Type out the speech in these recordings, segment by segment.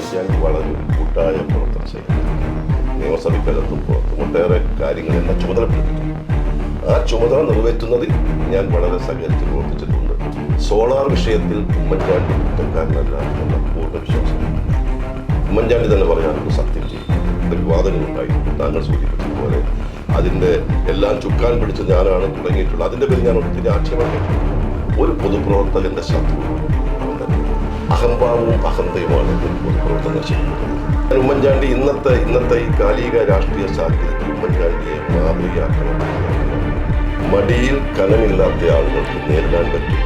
ഉമ്മൻചാണ്ടി വളരെ കൂട്ടായ പ്രവർത്തനം ചെയ്യുന്നത് നിയമസഭയ്ക്കകത്തും പുറത്തും ഒട്ടേറെ കാര്യങ്ങൾ എന്നെ ചുമതലപ്പെടുത്തിയിട്ടുണ്ട് ആ ചുമതല നിറവേറ്റുന്നതിൽ ഞാൻ വളരെ സഹകരിച്ച് പ്രവർത്തിച്ചിട്ടുണ്ട്. സോളാർ വിഷയത്തിൽ ഉമ്മൻചാണ്ടി കുറ്റക്കാരനല്ല എന്ന പൂർണ വിശ്വാസം ഉമ്മൻചാണ്ടി തന്നെ പറയാറുണ്ട് സത്യം ചെയ്യും. വിവാദങ്ങളുണ്ടായി താങ്കൾ സൂചിപ്പിച്ചതുപോലെ അതിന്റെ എല്ലാം ചുക്കാൻ പിടിച്ച് ഞാനാണ് തുടങ്ങിയിട്ടുള്ളത്. അതിന്റെ പേര് ഞാൻ ഒത്തിരി ആക്ഷേപം ഒരു പൊതുപ്രവർത്തകന്റെ ശത്രു. അഹംഭാവവും അഹന്തയുമാണ് പ്രവർത്തനം ചെയ്യുന്നത് ഉമ്മൻചാണ്ടി ഇന്നത്തെ ഇന്നത്തെ ഈ കാലിക രാഷ്ട്രീയ സാഹചര്യത്തിൽ ഉമ്മൻചാണ്ടിയെ മാതൃകയാക്കണം. മടിയിൽ കനമില്ലാത്ത ആളുകൾക്ക് നേരിടാൻ പറ്റും.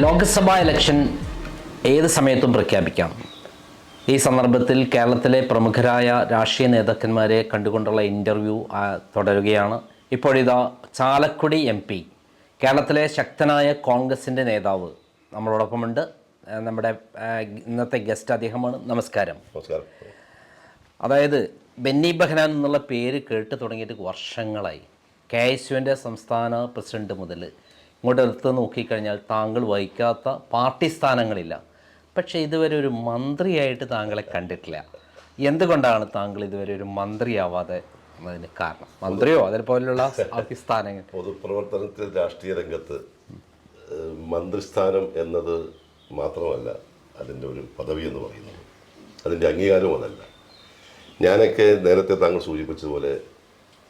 ലോക്സഭാ ഇലക്ഷൻ ഏത് സമയത്തും പ്രഖ്യാപിക്കാം. ഈ സന്ദർഭത്തിൽ കേരളത്തിലെ പ്രമുഖരായ രാഷ്ട്രീയ നേതാക്കന്മാരെ കണ്ടുകൊണ്ടുള്ള ഇന്റർവ്യൂ തുടരുകയാണ്. ഇപ്പോഴിതാ ചാലക്കുടി എം പി കേരളത്തിലെ ശക്തനായ കോൺഗ്രസിന്റെ നേതാവ് നമ്മളോടൊപ്പമുണ്ട്. നമ്മുടെ ഇന്നത്തെ ഗസ്റ്റ് അദ്ദേഹമാണ്. നമസ്കാരം. നമസ്കാരം. അതായത് ബെന്നി ബെഹനാൻ എന്നുള്ള പേര് കേട്ട് തുടങ്ങിയിട്ട് വർഷങ്ങളായി. കെ എസ് യുവിന്റെ സംസ്ഥാന പ്രസിഡന്റ് മുതൽ ഇങ്ങോട്ട് എടുത്ത് നോക്കിക്കഴിഞ്ഞാൽ താങ്കൾ വഹിക്കാത്ത പാർട്ടി സ്ഥാനങ്ങളില്ല. പക്ഷേ ഇതുവരെ ഒരു മന്ത്രിയായിട്ട് താങ്കളെ കണ്ടിട്ടില്ല. എന്തുകൊണ്ടാണ് താങ്കൾ ഇതുവരെ ഒരു മന്ത്രിയാവാതെ അതിന് കാരണം. മന്ത്രിയോ അതേപോലെയുള്ള സ്ഥാനങ്ങൾ പൊതുപ്രവർത്തനത്തിൽ രാഷ്ട്രീയ രംഗത്ത് മന്ത്രിസ്ഥാനം എന്നത് മാത്രമല്ല അതിന്റെ ഒരു പദവി എന്ന് പറയുന്നത്. അതിന്റെ അംഗീകാരവും അതല്ല. ഞാനൊക്കെ നേരത്തെ താങ്കൾ സൂചിപ്പിച്ചതുപോലെ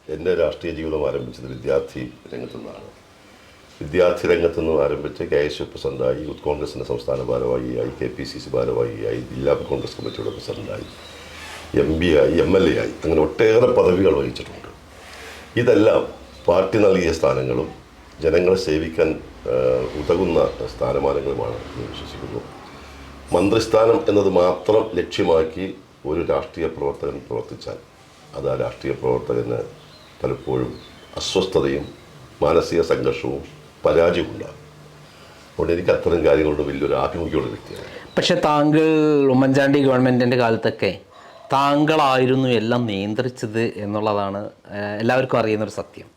എന്റെ രാഷ്ട്രീയ ജീവിതം ആരംഭിച്ചത് വിദ്യാർത്ഥി രംഗത്തു നിന്നാണ്. വിദ്യാർത്ഥി രംഗത്തു നിന്ന് ആരംഭിച്ച് കെ എസ് യു പ്രസിഡന്റായി യൂത്ത് കോൺഗ്രസിന്റെ സംസ്ഥാന ഭാരവാഹിയായി കെ പി സി സി ഭാരവാഹിയായി ജില്ലാ കോൺഗ്രസ് കമ്മിറ്റിയുടെ പ്രസിഡന്റായി എം പി ആയി എം എൽ എ ആയി. അങ്ങനെ ഒട്ടേറെ പദവികൾ വഹിച്ചിട്ടുണ്ട്. ഇതെല്ലാം പാർട്ടി നൽകിയ സ്ഥാനങ്ങളും ജനങ്ങളെ സേവിക്കാൻ ഉതകുന്ന സ്ഥാനമാനങ്ങളുമാണ് എന്ന് വിശ്വസിക്കുന്നു. മന്ത്രിസ്ഥാനം എന്നത് മാത്രം ലക്ഷ്യമാക്കി ഒരു രാഷ്ട്രീയ പ്രവർത്തകൻ പ്രവർത്തിച്ചാൽ അത് ആ രാഷ്ട്രീയ പ്രവർത്തകന് പലപ്പോഴും അസ്വസ്ഥതയും മാനസിക സംഘർഷവും പരാജയവും ഉണ്ടാകും. അതുകൊണ്ട് എനിക്ക് അത്തരം കാര്യങ്ങളോട് വലിയൊരു ആഭിമുഖ്യമുള്ള വ്യക്തിയാണ്. പക്ഷേ താങ്കൾ ഉമ്മൻചാണ്ടി ഗവൺമെന്റിന്റെ കാലത്തൊക്കെ താങ്കളായിരുന്നു എല്ലാം നിയന്ത്രിച്ചത് എന്നുള്ളതാണ് എല്ലാവർക്കും അറിയുന്നൊരു സത്യം.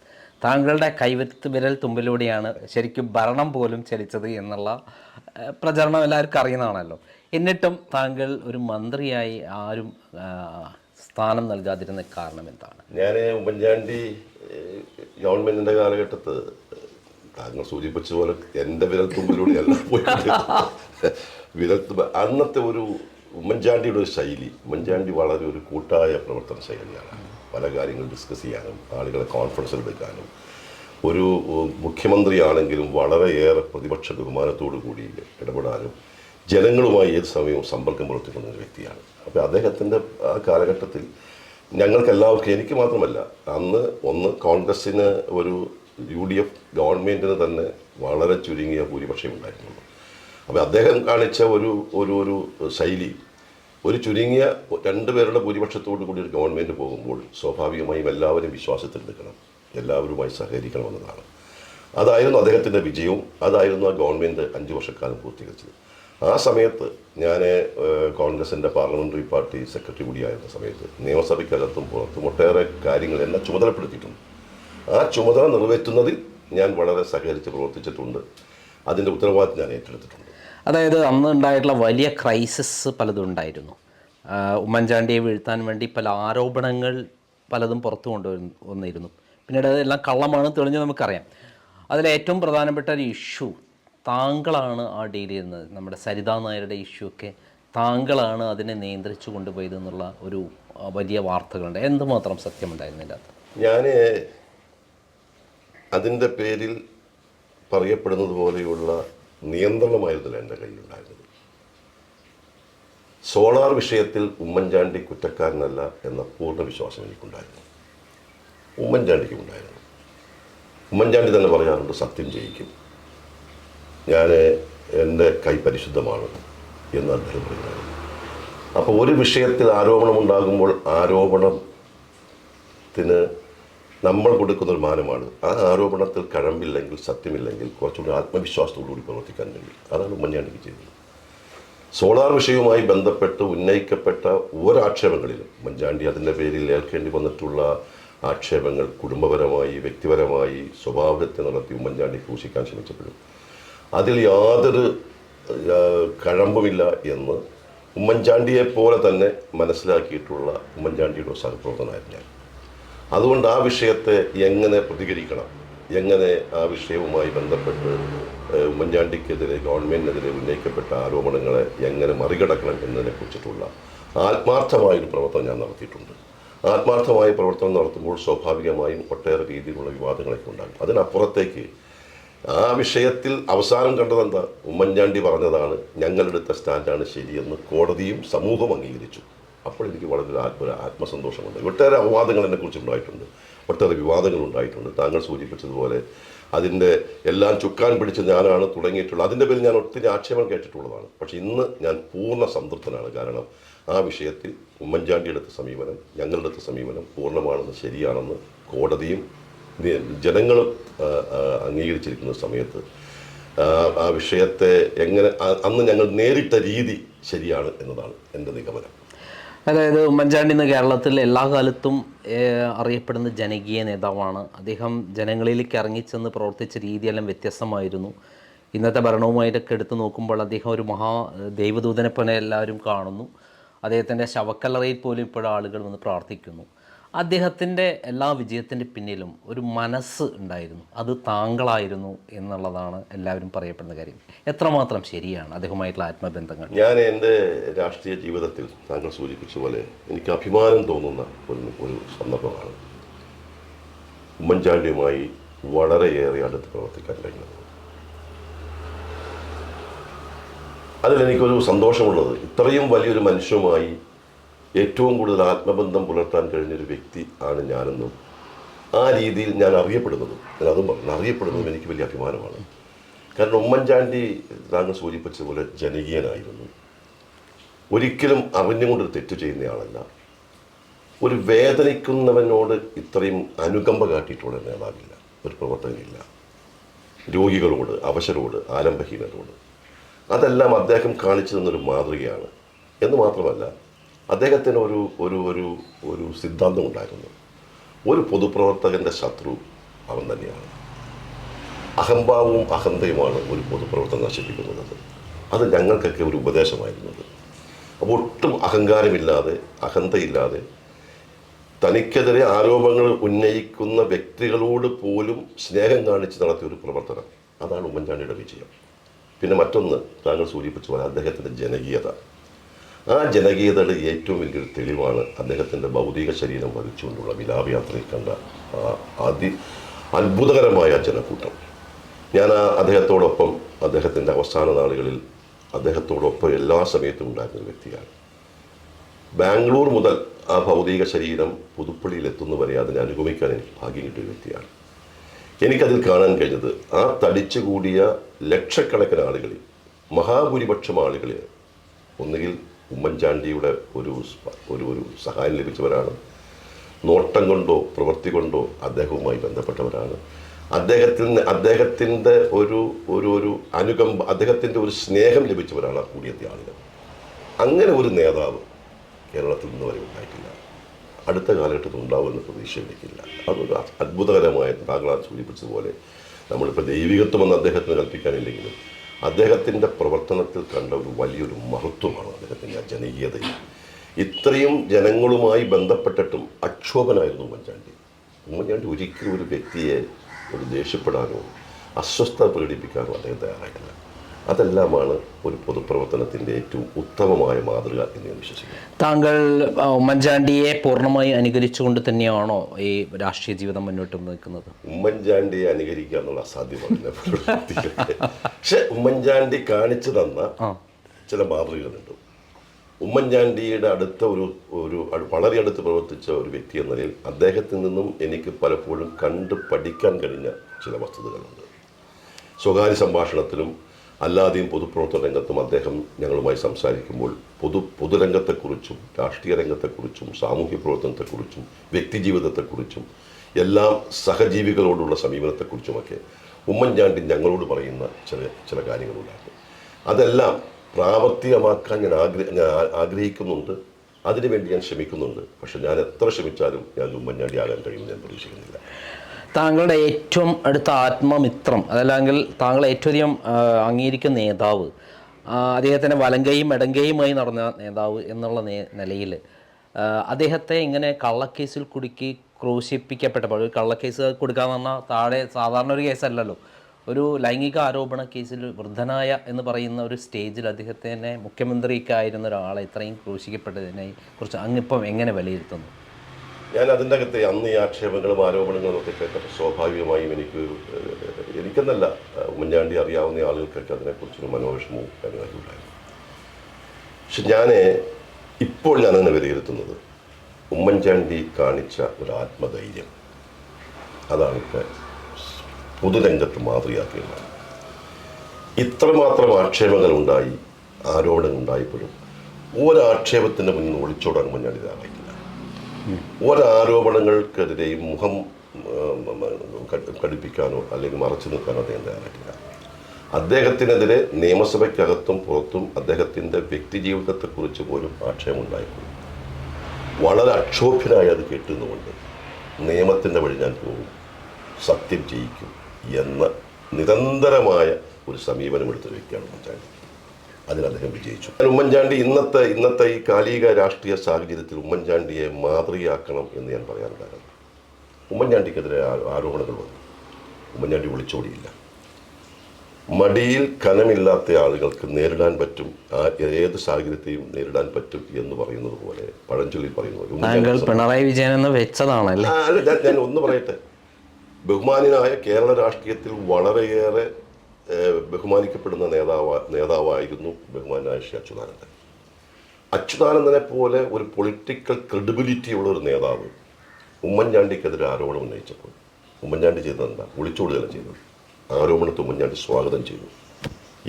താങ്കളുടെ കൈവത്ത് വിരൽ തുമ്പിലൂടെയാണ് ശരിക്കും ഭരണം പോലും ചലിച്ചത് എന്നുള്ള പ്രചരണം എല്ലാവർക്കും അറിയുന്നതാണല്ലോ. എന്നിട്ടും താങ്കൾ ഒരു മന്ത്രിയായി ആരും സ്ഥാനം നൽകാതിരുന്ന കാരണം എന്താണ്? ഞാൻ ഉമ്മൻചാണ്ടി ഗവൺമെന്റിന്റെ കാലഘട്ടത്ത് താങ്കൾ സൂചിപ്പിച്ച പോലെ എന്റെ വിരൽത്തുമ്പിലൂടെയല്ല പോയിട്ട് വിരൽ അന്നത്തെ ഒരു ഉമ്മൻചാണ്ടിയുടെ ഒരു ശൈലി ഉമ്മൻചാണ്ടി വളരെ ഒരു കൂട്ടായ പ്രവർത്തന ശൈലിയാണ്. പല കാര്യങ്ങൾ ഡിസ്കസ് ചെയ്യാനും ആളുകളെ കോൺഫിഡൻസിൽ എടുക്കാനും ഒരു മുഖ്യമന്ത്രിയാണെങ്കിലും വളരെയേറെ പ്രതിപക്ഷ ബഹുമാനത്തോടു കൂടി ഇടപെടാനും ജനങ്ങളുമായി ഏത് സമയവും സമ്പർക്കം പുലർത്തിക്കുന്ന ഒരു വ്യക്തിയാണ്. അപ്പോൾ അദ്ദേഹത്തിന്റെ ആ കാലഘട്ടത്തിൽ ഞങ്ങൾക്കെല്ലാവർക്കും എനിക്ക് മാത്രമല്ല അന്ന് ഒന്ന് കോൺഗ്രസ്സിന് ഒരു യു ഡി എഫ് ഗവൺമെന്റിന് തന്നെ വളരെ ചുരുങ്ങിയ ഭൂരിപക്ഷം ഉണ്ടായിരുന്നുള്ളൂ അപ്പോൾ അദ്ദേഹം കാണിച്ച ഒരു ഒരു ഒരു ശൈലി ഒരു ചുരുങ്ങിയ രണ്ടുപേരുടെ ഭൂരിപക്ഷത്തോടു കൂടി ഒരു ഗവൺമെന്റ് പോകുമ്പോൾ സ്വാഭാവികമായും എല്ലാവരും വിശ്വാസത്തിലെടുക്കണം എല്ലാവരുമായി സഹകരിക്കണം എന്നതാണ് അതായിരുന്നു അദ്ദേഹത്തിന്റെ വിജയവും അതായിരുന്നു ആ ഗവൺമെന്റ് അഞ്ച് വർഷക്കാലം പൂർത്തീകരിച്ചത്. ആ സമയത്ത് ഞാൻ കോൺഗ്രസിന്റെ പാർലമെന്ററി പാർട്ടി സെക്രട്ടറി കൂടിയായിരുന്ന സമയത്ത് നിയമസഭയ്ക്കകത്തും പുറത്തും ഒട്ടേറെ കാര്യങ്ങൾ എന്നെ ചുമതലപ്പെടുത്തിയിട്ടുണ്ട്. ആ ചുമതല നിറവേറ്റുന്നതിൽ ഞാൻ വളരെ സഹകരിച്ച് പ്രവർത്തിച്ചിട്ടുണ്ട്. അതിന്റെ ഉത്തരവാദിത്തം ഞാൻ ഏറ്റെടുത്തിട്ടുണ്ട്. അതായത് അന്ന് ഉണ്ടായിട്ടുള്ള വലിയ ക്രൈസിസ് പലതും ഉണ്ടായിരുന്നു. ഉമ്മൻചാണ്ടിയെ വീഴ്ത്താൻ വേണ്ടി പല ആരോപണങ്ങൾ പലതും പുറത്തു കൊണ്ടുവന്നു വന്നിരുന്നു. പിന്നീട് അതെല്ലാം കള്ളമാണ് തെളിഞ്ഞ് നമുക്കറിയാം. അതിൽ ഏറ്റവും പ്രധാനപ്പെട്ട ഒരു ഇഷ്യൂ താങ്കളാണ് ആ ഡീൽ ചെയ്യുന്നത്. നമ്മുടെ സരിതാ നായരുടെ ഇഷ്യൂ ഒക്കെ താങ്കളാണ് അതിനെ നിയന്ത്രിച്ചു കൊണ്ടുപോയത് എന്നുള്ള ഒരു വലിയ വാർത്തകളുണ്ട്. എന്തുമാത്രം സത്യമുണ്ടായിരുന്നില്ല ഞാൻ അതിന്റെ പേരിൽ പറയപ്പെടുന്നത് പോലെയുള്ള നിയന്ത്രണമായിരുന്നില്ല എന്റെ കയ്യിലുണ്ടായിരുന്നത്. സോളാർ വിഷയത്തിൽ ഉമ്മൻചാണ്ടി കുറ്റക്കാരനല്ല എന്ന പൂർണ വിശ്വാസം എനിക്കുണ്ടായിരുന്നു. ഉമ്മൻചാണ്ടിക്കും ഉണ്ടായിരുന്നു. ഉമ്മൻചാണ്ടി തന്നെ പറയാറുണ്ട് സത്യം ജയിക്കും. ഞാൻ എന്റെ കൈ പരിശുദ്ധമാണ് എന്ന് അദ്ദേഹം പറയുന്നത്. അപ്പോൾ ഒരു വിഷയത്തിൽ ആരോപണമുണ്ടാകുമ്പോൾ ആരോപണത്തിന് നമ്മൾ കൊടുക്കുന്ന ഒരു മാനമാണ്. ആ ആരോപണത്തിൽ കഴമ്പില്ലെങ്കിൽ സത്യമില്ലെങ്കിൽ കുറച്ചുകൂടി ആത്മവിശ്വാസത്തോടുകൂടി പ്രവർത്തിക്കാൻ കഴിയും അതാണ് ഉമ്മൻചാണ്ടിക്ക് ചെയ്തത്. സോളാർ വിഷയവുമായി ബന്ധപ്പെട്ട് ഉന്നയിക്കപ്പെട്ട ഒരാക്ഷേപങ്ങളിലും ഉമ്മൻചാണ്ടി അതിന്റെ പേരിൽ ഏൽക്കേണ്ടി വന്നിട്ടുള്ള ആക്ഷേപങ്ങൾ കുടുംബപരമായി വ്യക്തിപരമായി സ്വഭാവത്തെ നടത്തി ഉമ്മൻചാണ്ടി ക്രൂശിക്കാൻ ശ്രമിച്ചപ്പോഴും. അതിൽ യാതൊരു കഴമ്പുമില്ല എന്ന് ഉമ്മൻചാണ്ടിയെ പോലെ തന്നെ മനസ്സിലാക്കിയിട്ടുള്ള ഉമ്മൻചാണ്ടിയുടെ സഹപ്രവർത്തനമായിരുന്നു ഞാൻ. അതുകൊണ്ട് ആ വിഷയത്തെ എങ്ങനെ പ്രതികരിക്കണം? എങ്ങനെ ആ വിഷയവുമായി ബന്ധപ്പെട്ട് ഉമ്മൻചാണ്ടിക്കെതിരെ ഗവൺമെന്റിനെതിരെ ഉന്നയിക്കപ്പെട്ട ആരോപണങ്ങളെ എങ്ങനെ മറികടക്കണം എന്നതിനെ കുറിച്ചിട്ടുള്ള ആത്മാർത്ഥമായൊരു പ്രവർത്തനം ഞാൻ നടത്തിയിട്ടുണ്ട്. ആത്മാർത്ഥമായ പ്രവർത്തനം നടത്തുമ്പോൾ സ്വാഭാവികമായും ഒട്ടേറെ രീതിയിലുള്ള വിവാദങ്ങളൊക്കെ ഉണ്ടാകും. അതിനപ്പുറത്തേക്ക് ആ വിഷയത്തിൽ അവസാനം കണ്ടതെന്താ? ഉമ്മൻചാണ്ടി പറഞ്ഞതാണ് ഞങ്ങളെടുത്ത സ്റ്റാൻഡാണ് ശരിയെന്ന് കോടതിയും സമൂഹം അംഗീകരിച്ചു. അപ്പോൾ എനിക്ക് വളരെ ആത്മ ആത്മസന്തോഷമുണ്ട്. ഒട്ടേറെ അപവാദങ്ങൾ എന്നെക്കുറിച്ച് ഉണ്ടായിട്ടുണ്ട്. ഒട്ടേറെ വിവാദങ്ങൾ ഉണ്ടായിട്ടുണ്ട്. താങ്കൾ സൂചിപ്പിച്ചതുപോലെ അതിന്റെ എല്ലാം ചുക്കാൻ പിടിച്ച് ഞാനാണ് തുടങ്ങിയിട്ടുള്ളത് അതിന്റെ പേരിൽ ഞാൻ ഒത്തിരി ആക്ഷേപം കേട്ടിട്ടുള്ളതാണ്. പക്ഷേ ഇന്ന് ഞാൻ പൂർണ സംതൃപ്തനാണ്. കാരണം ആ വിഷയത്തിൽ ഉമ്മൻചാണ്ടി എടുത്ത സമീപനം ഞങ്ങളുടെ അടുത്ത സമീപനം പൂർണമാണെന്ന് ശരിയാണെന്ന് കോടതിയും ജനങ്ങളും അംഗീകരിച്ചിരിക്കുന്ന സമയത്ത് ആ വിഷയത്തെ എങ്ങനെ അന്ന് ഞങ്ങൾ നേരിട്ട രീതി ശരിയാണ് എന്നതാണ് എന്റെ നിഗമനം. അതായത് ഉമ്മൻചാണ്ടി ഇന്ന് കേരളത്തിൽ എല്ലാ കാലത്തും അറിയപ്പെടുന്ന ജനകീയ നേതാവാണ്. അദ്ദേഹം ജനങ്ങളിലേക്ക് ഇറങ്ങിച്ചെന്ന് പ്രവർത്തിച്ച രീതിയെല്ലാം വ്യത്യസ്തമായിരുന്നു. ഇന്നത്തെ ഭരണവുമായിട്ടൊക്കെ എടുത്ത് നോക്കുമ്പോൾ അദ്ദേഹം ഒരു മഹാ ദൈവദൂതനെ പോലെ എല്ലാവരും കാണുന്നു. അദ്ദേഹത്തിന്റെ ശവക്കല്ലറയിൽ പോലും ഇപ്പോഴും ആളുകൾ വന്ന് പ്രാർത്ഥിക്കുന്നു. അദ്ദേഹത്തിന്റെ എല്ലാ വിജയത്തിന്റെ പിന്നിലും ഒരു മനസ്സ് ഉണ്ടായിരുന്നു. അത് താങ്കളായിരുന്നു എന്നുള്ളതാണ് എല്ലാവരും പറയപ്പെടുന്ന കാര്യം. എത്രമാത്രം ശരിയാണ് അദ്ദേഹവുമായിട്ടുള്ള ആത്മബന്ധങ്ങൾ? ഞാൻ എന്റെ രാഷ്ട്രീയ ജീവിതത്തിൽ താങ്കൾ സൂചിപ്പിച്ച പോലെ എനിക്ക് അഭിമാനം തോന്നുന്ന ഒരു ഒരു സന്ദർഭമാണ്. ഉമ്മൻചാണ്ടിയുമായി വളരെയേറെ അടുത്ത് പ്രവർത്തിക്കാൻ കഴിഞ്ഞത്. അതിലെനിക്കൊരു സന്തോഷമുള്ളത് ഇത്രയും വലിയൊരു മനുഷ്യനുമായി ഏറ്റവും കൂടുതൽ ആത്മബന്ധം പുലർത്താൻ കഴിഞ്ഞൊരു വ്യക്തി ആണ് ഞാനെന്നും ആ രീതിയിൽ ഞാൻ അറിയപ്പെടുന്നതും ഞാൻ അതും പറഞ്ഞു അറിയപ്പെടുന്നതും എനിക്ക് വലിയ അഭിമാനമാണ്. കാരണം ഉമ്മൻചാണ്ടി താങ്കൾ സൂചിപ്പിച്ചതുപോലെ ജനകീയനായിരുന്നു. ഒരിക്കലും അറിഞ്ഞുകൊണ്ടൊരു തെറ്റ് ചെയ്യുന്നയാളല്ല. ഒരു വേദനിക്കുന്നവനോട് ഇത്രയും അനുകമ്പ കാട്ടിയിട്ടുള്ള നേതാവില്ല ഒരു പ്രവർത്തകനില്ല. രോഗികളോട് അവശരോട് ആലംബഹീനരോട് അതെല്ലാം അദ്ദേഹം കാണിച്ചു തന്നൊരു മാതൃകയാണ്. എന്ന് മാത്രമല്ല അദ്ദേഹത്തിന് ഒരു ഒരു ഒരു ഒരു സിദ്ധാന്തം ഉണ്ടായിരുന്നു ഒരു പൊതുപ്രവർത്തകന്റെ ശത്രു അവൻ തന്നെയാണ്. അഹംഭാവവും അഹന്തയുമാണ് ഒരു പൊതുപ്രവർത്തനം നശിപ്പിക്കുന്നത്. അത് ഞങ്ങൾക്കൊക്കെ ഒരു ഉപദേശമായിരുന്നത് അപ്പോൾ ഒട്ടും അഹങ്കാരമില്ലാതെ അഹന്തയില്ലാതെ തനിക്കെതിരെ ആരോപണങ്ങൾ ഉന്നയിക്കുന്ന വ്യക്തികളോട് പോലും സ്നേഹം കാണിച്ച് നടത്തിയ ഒരു പ്രവർത്തനം. അതാണ് ഉമ്മൻചാണ്ടിയുടെ വിജയം. പിന്നെ മറ്റൊന്ന് താങ്കൾ സൂചിപ്പിച്ച പോലെ അദ്ദേഹത്തിന്റെ ജനകീയത. ആ ജനകീയതയുടെ ഏറ്റവും വലിയൊരു തെളിവാണ് അദ്ദേഹത്തിന്റെ ഭൗതിക ശരീരം വലിച്ചുകൊണ്ടുള്ള വിലാപയാത്രയിൽ കണ്ട അതി അത്ഭുതകരമായ ജനക്കൂട്ടം. ഞാൻ ആ അദ്ദേഹത്തോടൊപ്പം അദ്ദേഹത്തിന്റെ അവസാന നാളുകളിൽ അദ്ദേഹത്തോടൊപ്പം എല്ലാ സമയത്തും ഉണ്ടായിരുന്ന വ്യക്തിയാണ്. ബാംഗ്ലൂർ മുതൽ ആ ഭൗതിക ശരീരം പുതുപ്പള്ളിയിൽ എത്തുന്നവരെ അതിനെ അനുഗമിക്കാൻ എനിക്ക് ഭാഗ്യം കിട്ടിയ വ്യക്തിയാണ്. എനിക്കതിൽ കാണാൻ കഴിഞ്ഞത് ആ തടിച്ചു കൂടിയ ലക്ഷക്കണക്കിന് ആളുകളിൽ മഹാഭൂരിപക്ഷം ആളുകളിൽ ഒന്നുകിൽ ഉമ്മൻചാണ്ടിയുടെ ഒരു ഒരു ഒരു സഹായം ലഭിച്ചവരാണ്. നോട്ടം കൊണ്ടോ പ്രവൃത്തി കൊണ്ടോ അദ്ദേഹവുമായി ബന്ധപ്പെട്ടവരാണ്. അദ്ദേഹത്തിന് അദ്ദേഹത്തിന്റെ ഒരു ഒരു ഒരു അനുകമ്പ അദ്ദേഹത്തിന്റെ ഒരു സ്നേഹം ലഭിച്ചവരാണ് ആ കൂടിയെത്തിയ ആളുകൾ. അങ്ങനെ ഒരു നേതാവ് കേരളത്തിൽ നിന്ന് വരെ ഉണ്ടായിട്ടില്ല. അടുത്ത കാലഘട്ടത്തിൽ ഉണ്ടാവുമെന്ന് പ്രതീക്ഷ എനിക്കില്ല. അതൊരു അത്ഭുതകരമായ താങ്കളാൽ സൂചിപ്പിച്ചതുപോലെ നമ്മളിപ്പോൾ ദൈവികത്വമെന്ന് അദ്ദേഹത്തിന് കൽപ്പിക്കാനില്ലെങ്കിലും അദ്ദേഹത്തിന്റെ പ്രവർത്തനത്തിൽ കണ്ട ഒരു വലിയൊരു മഹത്വമാണ് അദ്ദേഹത്തിന്റെ ജനകീയതയിൽ. ഇത്രയും ജനങ്ങളുമായി ബന്ധപ്പെട്ടിട്ടും അക്ഷോഭനായിരുന്നു ഉമ്മൻചാണ്ടി. ഉമ്മൻചാണ്ടി ഒരിക്കലും ഒരു വ്യക്തിയെ ഒരു ദേഷ്യപ്പെടാനോ അസ്വസ്ഥത പ്രകടിപ്പിക്കാനോ അദ്ദേഹം തയ്യാറായിട്ടില്ല. അതെല്ലാമാണ് ഒരു പൊതുപ്രവർത്തനത്തിന്റെ ഏറ്റവും ഉത്തമമായ മാതൃക എന്ന് ഞാൻ വിശ്വസിക്കുന്നു. താങ്കൾ ഉമ്മൻചാണ്ടിയെ പൂർണമായി അനുകരിച്ചുകൊണ്ട് തന്നെയാണോ ഈ രാഷ്ട്രീയ ജീവിതം മുന്നോട്ട് നിൽക്കുന്നത് ഉമ്മൻചാണ്ടിയെ അനുകരിക്കുക എന്നുള്ള അസാധ്യമാണ് പക്ഷെ ഉമ്മൻചാണ്ടി കാണിച്ചു തന്ന ചില മാതൃകകളുണ്ട്. ഉമ്മൻചാണ്ടിയുടെ അടുത്ത ഒരു ഒരു വളരെ അടുത്ത് പ്രവർത്തിച്ച ഒരു വ്യക്തി എന്ന നിലയിൽ അദ്ദേഹത്തിൽ നിന്നും എനിക്ക് പലപ്പോഴും കണ്ട് പഠിക്കാൻ കഴിഞ്ഞ ചില വസ്തുതകളുണ്ട്. സ്വകാര്യ സംഭാഷണത്തിലും അല്ലാതെയും പൊതുപ്രവർത്തന രംഗത്തും അദ്ദേഹം ഞങ്ങളുമായി സംസാരിക്കുമ്പോൾ പൊതു പൊതുരംഗത്തെക്കുറിച്ചും രാഷ്ട്രീയ രംഗത്തെക്കുറിച്ചും സാമൂഹ്യ പ്രവർത്തനത്തെക്കുറിച്ചും വ്യക്തിജീവിതത്തെക്കുറിച്ചും എല്ലാം സഹജീവികളോടുള്ള സമീപനത്തെക്കുറിച്ചുമൊക്കെ ഉമ്മൻചാണ്ടി ഞങ്ങളോട് പറയുന്ന ചില ചില കാര്യങ്ങളുണ്ടായിരുന്നു. അതെല്ലാം പ്രാവർത്തികമാക്കാൻ ഞാൻ ആഗ്രഹ ഞാൻ ആഗ്രഹിക്കുന്നുണ്ട്. അതിനുവേണ്ടി ഞാൻ ശ്രമിക്കുന്നുണ്ട്. പക്ഷെ ഞാൻ എത്ര ശ്രമിച്ചാലും ഞാൻ ഉമ്മൻചാണ്ടി ആകാൻ കഴിയുമെന്ന് ഞാൻ പ്രതീക്ഷിക്കുന്നില്ല. താങ്കളുടെ ഏറ്റവും അടുത്ത ആത്മമിത്രം അതല്ലെങ്കിൽ താങ്കൾ ഏറ്റവും അധികം അംഗീകരിക്കുന്ന നേതാവ് അദ്ദേഹത്തിന്റെ വലങ്കയും ഇടങ്കയുമായി നടന്ന നേതാവ് എന്നുള്ള നിലയിൽ അദ്ദേഹത്തെ ഇങ്ങനെ കള്ളക്കേസിൽ കുടുക്കി ക്രൂശിപ്പിക്കപ്പെട്ടപ്പോൾ ഒരു കള്ളക്കേസ് കൊടുക്കാൻ പറഞ്ഞാൽ താഴെ സാധാരണ ഒരു കേസല്ലല്ലോ. ഒരു ലൈംഗിക ആരോപണ കേസിൽ വൃദ്ധനായ എന്ന് പറയുന്ന ഒരു സ്റ്റേജിൽ അദ്ദേഹത്തിനെ മുഖ്യമന്ത്രിക്കായിരുന്ന ഒരാളെ ഇത്രയും ക്രൂശിക്കപ്പെട്ടതിനെ കുറിച്ച് അങ്ങിപ്പം എങ്ങനെ വിലയിരുത്തുന്നു? ഞാൻ അതിന്റെ അകത്തെ അന്ന് ഈ ആക്ഷേപങ്ങളും ആരോപണങ്ങളും ഒക്കെ കേട്ടപ്പോൾ സ്വാഭാവികമായും എനിക്ക് എനിക്കെന്നല്ല ഉമ്മൻചാണ്ടി അറിയാവുന്ന ആളുകൾക്കൊക്കെ അതിനെക്കുറിച്ചൊരു മനോവിഷമവും കാര്യങ്ങളൊക്കെ ഉണ്ടായിരുന്നു. പക്ഷെ ഞാൻ ഇപ്പോൾ ഞാനങ്ങനെ വിലയിരുത്തുന്നത് ഉമ്മൻചാണ്ടി കാണിച്ച ഒരു ആത്മധൈര്യം. അതാണ് ഇപ്പോൾ പൊതുരംഗത്ത് മാതൃകയാക്കിയത് ഇത്രമാത്രം ആക്ഷേപങ്ങളുണ്ടായി ആരോപണങ്ങളുണ്ടായപ്പോഴും ഒരാക്ഷേപത്തിന്റെ മുന്നിൽ ഒളിച്ചോടാൻ ഉമ്മൻചാണ്ടി തയ്യാറായിട്ടില്ല ഒരാരോപണങ്ങൾക്കെതിരെയും മുഖം കടുപ്പിക്കാനോ അല്ലെങ്കിൽ മറച്ചു നിൽക്കാനോ അദ്ദേഹം തയ്യാറായിട്ടില്ല. അദ്ദേഹത്തിനെതിരെ നിയമസഭയ്ക്കകത്തും പുറത്തും അദ്ദേഹത്തിന്റെ വ്യക്തി ജീവിതത്തെക്കുറിച്ച് പോലും ആക്ഷേപം ഉണ്ടായിട്ടുണ്ട് വളരെ അക്ഷോഭ്യനായി അത് കേട്ടുന്നുകൊണ്ട് നിയമത്തിന്റെ വഴി ഞാൻ പോകും സത്യം ജയിക്കും എന്ന നിരന്തരമായ ഒരു സമീപനം എടുത്തു വ്യക്തിയാണ് ഉമ്മൻചാണ്ടി അതിൽ അദ്ദേഹം വിജയിച്ചു ഉമ്മൻചാണ്ടി ഇന്നത്തെ ഇന്നത്തെ ഈ കാലിക രാഷ്ട്രീയ സാഹചര്യത്തിൽ ഉമ്മൻചാണ്ടിയെ മാതൃകയാക്കണം എന്ന് ഞാൻ പറയാറുണ്ടായിരുന്നു. ഉമ്മൻചാണ്ടിക്കെതിരെ ആ- ആരോപണങ്ങൾ വന്നു. ഉമ്മൻചാണ്ടി വിളിച്ചോടിയില്ല. മടിയിൽ കനമില്ലാത്ത ആളുകൾക്ക് നേരിടാൻ പറ്റും ഏത് സാഹചര്യത്തെയും നേരിടാൻ പറ്റും എന്ന് പറയുന്നത് പോലെ പഴഞ്ചൊല്ലി പറയുന്നത് പിണറായി വിജയൻ എന്ന് വെച്ചതാണല്ലേ? ഞാൻ- ഒന്ന് പറയട്ടെ. ബഹുമാനായ കേരള രാഷ്ട്രീയത്തിൽ വളരെയേറെ ബഹുമാനിക്കപ്പെടുന്ന നേതാവ് നേതാവായിരുന്നു ബഹുമാനായ ശ്രീ അച്യുതാനന്ദൻ. അച്യുതാനന്ദനെ പോലെ ഒരു പൊളിറ്റിക്കൽ ക്രെഡിബിലിറ്റി ഉള്ള ഒരു നേതാവ് ഉമ്മൻചാണ്ടിക്കെതിരെ ആരോപണം ഉന്നയിച്ചപ്പോൾ ഉമ്മൻചാണ്ടി ചെയ്തത് എന്താ? ഒളിച്ചോടുകയല്ല ചെയ്തത്. ആരോപണത്തെ ഉമ്മൻചാണ്ടി സ്വാഗതം ചെയ്തു.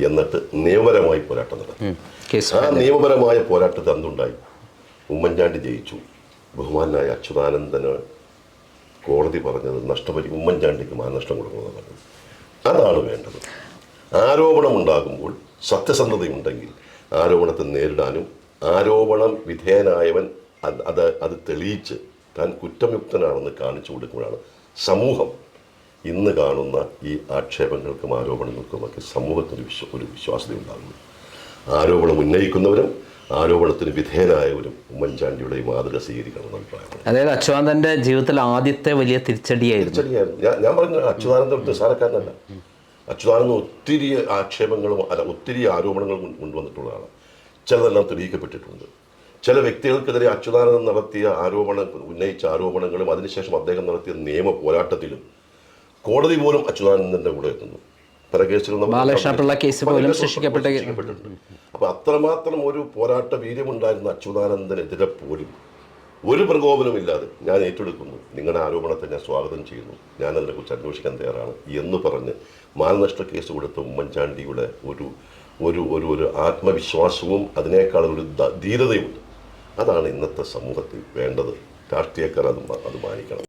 എന്നിട്ട് നിയമപരമായി പോരാട്ടം നടത്തി. ആ നിയമപരമായ പോരാട്ടത്തിൽ എന്തുണ്ടായി ഉമ്മൻചാണ്ടി ജയിച്ചു. ബഹുമാനായ അച്യുതാനന്ദന് കോടതി പറഞ്ഞത് നഷ്ടപരി ഉമ്മൻചാണ്ടിക്ക് മാനനഷ്ടം കൊടുക്കണമെന്ന് പറഞ്ഞത് അതാണ് വേണ്ടത്. ആരോപണമുണ്ടാകുമ്പോൾ സത്യസന്ധതയുണ്ടെങ്കിൽ ആരോപണത്തെ നേരിടാനും ആരോപണം വിധേയനായവൻ അത് അത് തെളിയിച്ച് താൻ കുറ്റമുക്തനാണെന്ന് കാണിച്ചു കൊടുക്കുമ്പോഴാണ് സമൂഹം ഇന്ന് കാണുന്ന ഈ ആക്ഷേപങ്ങൾക്കും ആരോപണങ്ങൾക്കുമൊക്കെ സമൂഹത്തിന് വിശ്വ ഒരു വിശ്വാസ്യത ഉണ്ടാകുന്നു ആരോപണം ഉന്നയിക്കുന്നവരും ആരോപണത്തിന് വിധേയനായവരും ഉമ്മൻചാണ്ടിയുടെ ഈ മാതൃക സ്വീകരിക്കണം അതായത് അച്യുതാനന്ദന്റെ ജീവിതത്തിൽ ആദ്യത്തെ വലിയ തിരിച്ചടിയായിരുന്നു. തിരിച്ചടിയായിരുന്നു. ഞാൻ പറഞ്ഞു പറഞ്ഞ അച്യുതാനന്ദൻ നിസ്സാരക്കാരനല്ല. അച്യുതാനന്ദൻ ഒത്തിരി ആക്ഷേപങ്ങളും അല്ല ഒത്തിരി ആരോപണങ്ങളും കൊണ്ട് കൊണ്ടുവന്നിട്ടുള്ളതാണ് ചിലതെല്ലാം തെളിയിക്കപ്പെട്ടിട്ടുണ്ട്. ചില വ്യക്തികൾക്കെതിരെ അച്യുതാനന്ദൻ നടത്തിയ ആരോപണ ഉന്നയിച്ച ആരോപണങ്ങളും അതിനുശേഷം അദ്ദേഹം നടത്തിയ നിയമ പോരാട്ടത്തിലും കോടതി പോലും അച്യുതാനന്ദന്റെ കൂടെ എത്തുന്നു. പല കേസുകളും കേസ് പോലും അപ്പോൾ അപ്പൊ അത്രമാത്രം ഒരു പോരാട്ട വീര്യമുണ്ടായിരുന്ന അച്യുതാനന്ദനെതിരെ പോലും ഒരു പ്രകോപനമില്ലാതെ ഞാൻ ഏറ്റെടുക്കുന്നു. നിങ്ങളുടെ ആരോപണത്തെ ഞാൻ സ്വാഗതം ചെയ്യുന്നു. ഞാൻ അതിനെക്കുറിച്ച് അന്വേഷിക്കാൻ തയ്യാറാണ് എന്ന് പറഞ്ഞ് മാനനഷ്ട കേസ് കൊടുത്ത ഉമ്മൻചാണ്ടിയുടെ ഒരു ഒരു ഒരു ഒരു ആത്മവിശ്വാസവും അതിനേക്കാൾ ഒരു ധീരതയുണ്ട് അതാണ് ഇന്നത്തെ സമൂഹത്തിൽ വേണ്ടത്. രാഷ്ട്രീയക്കാർ അത് അത് മാനിക്കണം.